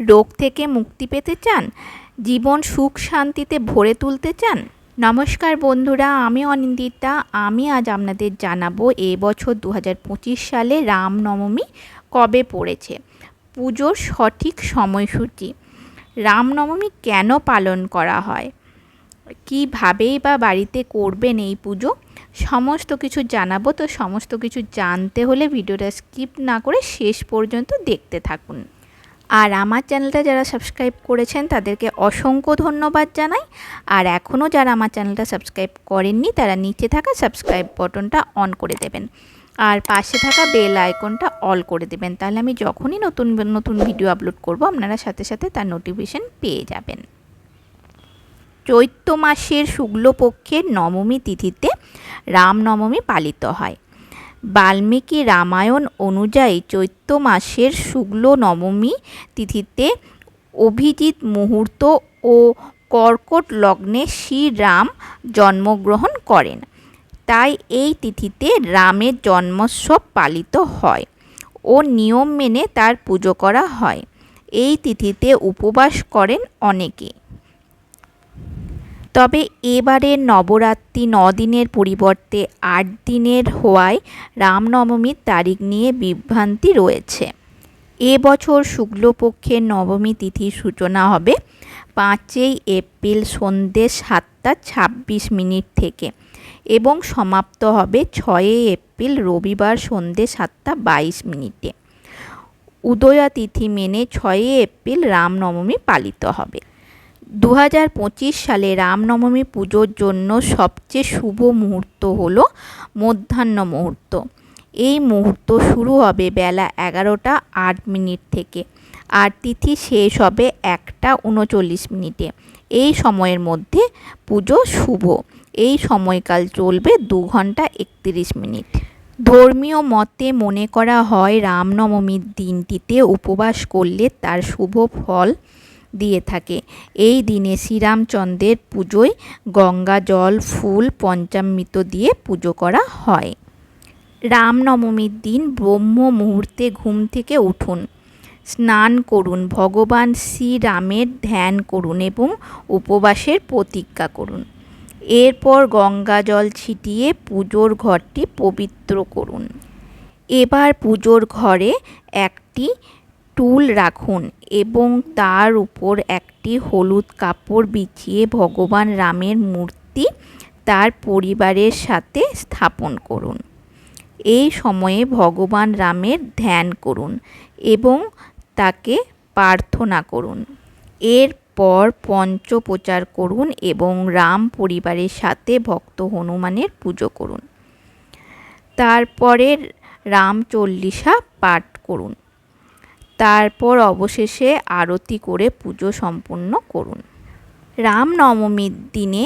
রোগ থেকে মুক্তি পেতে চান? জীবন সুখ শান্তিতে ভরে তুলতে চান? নমস্কার বন্ধুরা, আমি অনিন্দিতা। আমি আজ আপনাদের জানাব এবছর দু হাজার পঁচিশ সালে রামনবমী কবে পড়েছে? পুজোর সঠিক সময়সূচি। রামনবমী কেন পালন করা হয়? কীভাবেই বা বাড়িতে করবেন এই পুজো? সমস্ত কিছু জানাব। তো সমস্ত কিছু জানতে হলে ভিডিওটা স্কিপ না করে শেষ পর্যন্ত দেখতে থাকুন। আর আমার চ্যানেলটা যারা সাবস্ক্রাইব করেছেন তাদেরকে অসংখ্য ধন্যবাদ জানাই। আর এখনও যারা আমার চ্যানেলটা সাবস্ক্রাইব করেননি, তারা নিচে থাকা সাবস্ক্রাইব বটনটা অন করে দেবেন। আর পাশে থাকা বেল আইকনটা অল করে দেবেন। তাহলে আমি যখনই নতুন নতুন ভিডিও আপলোড করব, আপনারা সাথে সাথে তার নোটিফিকেশন পেয়ে যাবেন। চৈত্র মাসের শুক্লপক্ষের নবমী তিথিতে রামনবমী পালিত হয়। বাল্মীকি রামায়ণ অনুযায়ী চৈত্র মাসের শুক্ল নবমী তিথিতে অভিজিৎ মুহূর্ত ও কর্কট লগ্নে শ্রীরাম জন্মগ্রহণ করেন। তাই এই তিথিতে রামের জন্মোৎসব পালিত হয় ও নিয়ম মেনে তার পুজো করা হয়। এই তিথিতে উপবাস করেন অনেকে। তবে এবারের নবরাত্রি ন দিনের পরিবর্তে আট দিনের হওয়ায় রামনবমীর তারিখ নিয়ে বিভ্রান্তি রয়েছে। এবছর শুক্লপক্ষের নবমী তিথির সূচনা হবে পাঁচই এপ্রিল সন্ধ্যে সাতটা ছাব্বিশ মিনিট থেকে এবং সমাপ্ত হবে ছয়ই এপ্রিল রবিবার সন্ধ্যে সাতটা বাইশ মিনিটে। উদয়া তিথি মেনে ছয়ই এপ্রিল রামনবমী পালিত হবে। দু হাজার পঁচিশ সালে রামনবমী পুজোর জন্য সবচেয়ে শুভ মুহূর্ত হল মধ্যাহ্ন মুহূর্ত। এই মুহূর্ত শুরু হবে বেলা এগারোটা আট মিনিট থেকে আর তিথি শেষ হবে একটা উনচল্লিশ মিনিটে। এই সময়ের মধ্যে পুজো শুভ। এই সময়কাল চলবে দু ঘণ্টা একত্রিশ মিনিট। ধর্মীয় মতে মনে করা হয় রামনবমীর দিনটিতে উপবাস করলে তার শুভ ফল দিয়ে থাকে। এই দিনে শ্রীরামচন্দ্রের পুজোয় গঙ্গা, জল, ফুল, পঞ্চামৃত দিয়ে পুজো করা হয়। রামনবমীর দিন ব্রহ্ম মুহূর্তে ঘুম থেকে উঠুন। স্নান করুন, ভগবান শ্রীরামের ধ্যান করুন এবং উপবাসের প্রতিজ্ঞা করুন। এরপর গঙ্গা জল ছিটিয়ে পুজোর ঘরটি পবিত্র করুন। এবার পুজোর ঘরে একটি টুল রাখুন এবং তার উপর একটি হলুদ কাপড় বিছিয়ে ভগবান রামের মূর্তি তার পরিবারের সাথে স্থাপন করুন। এই সময়ে ভগবান রামের ধ্যান করুন এবং তাকে প্রার্থনা করুন। এরপর পঞ্চপ্রচার করুন এবং রাম পরিবারের সাথে ভক্ত হনুমানের পুজো করুন। তারপরে রাম চল্লিশা পাঠ করুন। তারপর অবশেষে আরতি করে পুজো সম্পূর্ণ করুন। রামনবমীর দিনে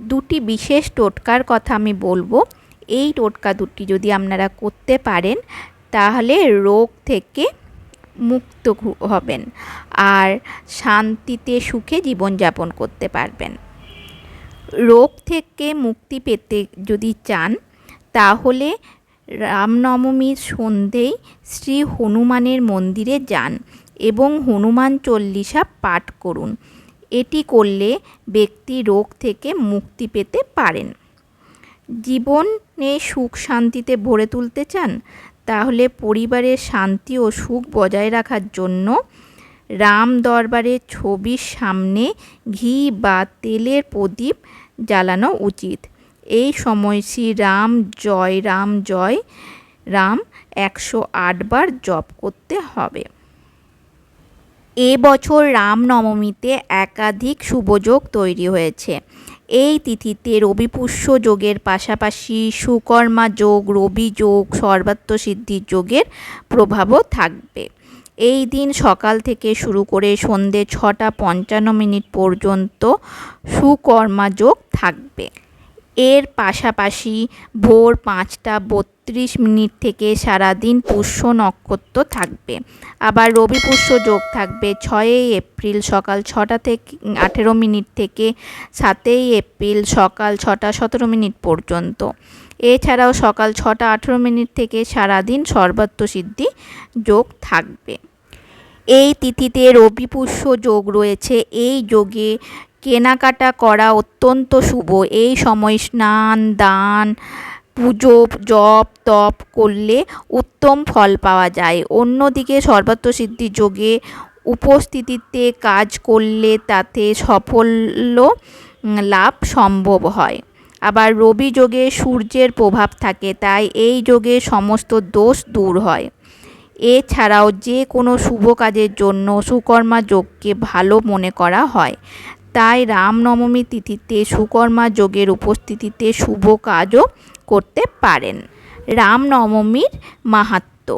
দুটি বিশেষ টোটকার কথা আমি বলব। এই টোটকা দুটি যদি আপনারা করতে পারেন, তাহলে রোগ থেকে মুক্ত হবেন আর শান্তিতে সুখে জীবনযাপন করতে পারবেন। রোগ থেকে মুক্তি পেতে যদি চান, তাহলে রামনবমীর সন্ধেই শ্রী হনুমানের মন্দিরে যান এবং হনুমান চল্লিশা পাঠ করুন। এটি করলে ব্যক্তি রোগ থেকে মুক্তি পেতে পারেন। জীবনে সুখ শান্তিতে ভরে তুলতে চান? তাহলে পরিবারের শান্তি ও সুখ বজায় রাখার জন্য রাম দরবারের ছবির সামনে ঘি বা তেলের প্রদীপ জ্বালানো উচিত। এই সময় শ্রী রাম জয় রাম জয়, রাম একশো আটবার জপ করতে হবে। এ বছর রামনবমীতে একাধিক শুভযোগ তৈরি হয়েছে। এই তিথিতে রবিপুষ্য যোগের পাশাপাশি সুকর্মা যোগ, রবি যোগ সর্বাত্মসিদ্ধির যোগের প্রভাবও থাকবে। এই দিন সকাল থেকে শুরু করে সন্ধে ছটা পঞ্চান্ন মিনিট পর্যন্ত সুকর্মা যোগ থাকবে। এর পাশাপাশি ভোর পাঁচটা বত্রিশ মিনিট থেকে সারাদিন পুষ্য নক্ষত্র থাকবে। আবার রবি পুষ্য যোগ থাকবে ছয়ই এপ্রিল সকাল ছটা থেকে আঠেরো মিনিট থেকে সাতই এপ্রিল সকাল ছটা সতেরো মিনিট পর্যন্ত। এছাড়াও সকাল ছটা আঠেরো মিনিট থেকে সারাদিন সর্বাত্ম সিদ্ধি যোগ থাকবে। এই তিথিতে রবি পুষ্য যোগ রয়েছে। এই যোগে কেনাকাটা করা অত্যন্ত শুভ। এই সময় স্নান, দান, পুজো, জপ, তপ করলে উত্তম ফল পাওয়া যায়। অন্যদিকে সর্বাত্মসিদ্ধি যোগে উপস্থিতিতে কাজ করলে তাতে সাফল্য লাভ সম্ভব হয়। আবার রবি যোগে সূর্যের প্রভাব থাকে, তাই এই যোগে সমস্ত দোষ দূর হয়। এছাড়াও যে কোনো শুভ কাজের জন্য সুকর্মা যোগকে ভালো মনে করা হয়। তাই রামনবমী তিথিতে সুকর্মা যোগের উপস্থিতিতে শুভ কাজও করতে পারেন। রামনবমীর মাহাত্ম্য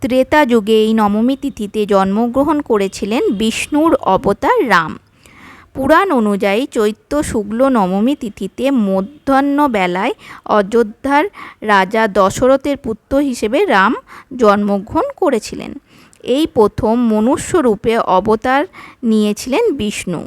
ত্রেতা যুগে এই নবমী তিথিতে জন্মগ্রহণ করেছিলেন বিষ্ণুর অবতার রাম। পুরাণ অনুযায়ী চৈত্র শুক্ল নবমী তিথিতে মধ্যাহ্ন বেলায় অযোধ্যার রাজা দশরথের পুত্র হিসেবে রাম জন্মগ্রহণ করেছিলেন। এই প্রথম মনুষ্যরূপে অবতার নিয়েছিলেন বিষ্ণু।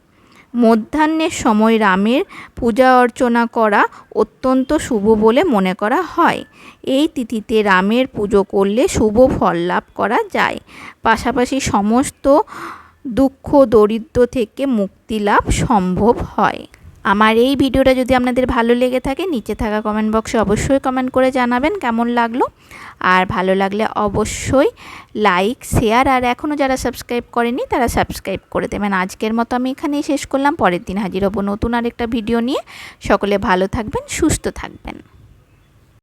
মধ্যাহ্নের সময় রামের পূজা অর্চনা করা অত্যন্ত শুভ বলে মনে করা হয়। এই তিথিতে রামের পুজো করলে শুভ ফল লাভ করা যায়। পাশাপাশি সমস্ত দুঃখ দরিদ্র থেকে মুক্তি লাভ সম্ভব হয়। আমার এই ভিডিওটা যদি আপনাদের ভালো লেগে থাকে, নিচে থাকা কমেন্ট বক্সে অবশ্যই কমেন্ট করে জানাবেন কেমন লাগল। আর ভালো লাগলে অবশ্যই লাইক শেয়ার আর এখনও যারা সাবস্ক্রাইব করেনি, তারা সাবস্ক্রাইব করে দেবেন। আজকের মতো আমি এখানেই শেষ করলাম। পরের দিন হাজির হব নতুন আরেকটা ভিডিও নিয়ে। সকলে ভালো থাকবেন, সুস্থ থাকবেন।